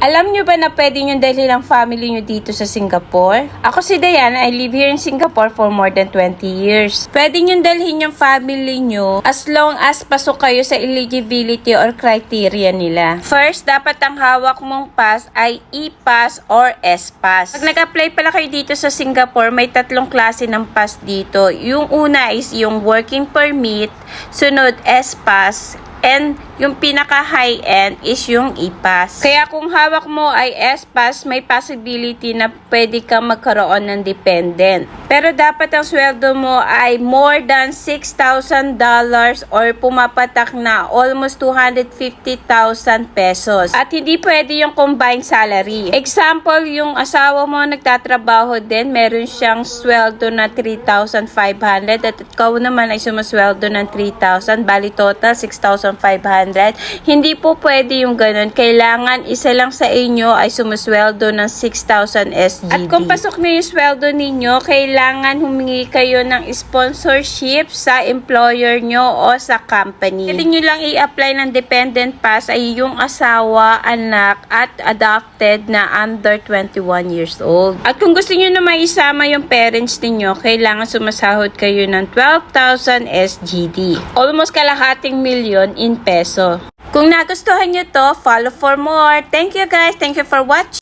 Alam nyo ba na pwede nyo dalhin ang family nyo dito sa Singapore? Ako si Diana, I live here in Singapore for more than 20 years. Pwede nyo dalhin yung family nyo as long as pasok kayo sa eligibility or criteria nila. First, dapat ang hawak mong pass ay E-Pass or S-Pass. Pag nag-apply pala kayo dito sa Singapore, may tatlong klase ng pass dito. Yung una is yung working permit, sunod S-Pass, And yung pinaka high end is yung E-Pass. Kaya kung hawak mo ay S-Pass, may possibility na pwede kang magkaroon ng dependent. Pero dapat ang sweldo mo ay more than $6,000 or pumapatak na almost 250,000 pesos. At hindi pwede yung combined salary. Example, yung asawa mo nagtatrabaho din, meron siyang sweldo na 3,500 at ikaw naman ay sumasweldo ng 3,000, bali total 6,500. Hindi po pwede yung ganun. Kailangan isa lang sa inyo ay sumasweldo ng 6,000 SGD. At kung pasok na yung sweldo ninyo, kailangan humingi kayo ng sponsorship sa employer nyo o sa company. Pwede nyo lang i-apply ng dependent pass ay yung asawa, anak, at adopted na under 21 years old. At kung gusto nyo na maisama yung parents ninyo, kailangan sumasahod kayo ng 12,000 SGD. Almost kalahating milyon in peso. Kung nagustuhan nyo to, follow for more. Thank you guys. Thank you for watching.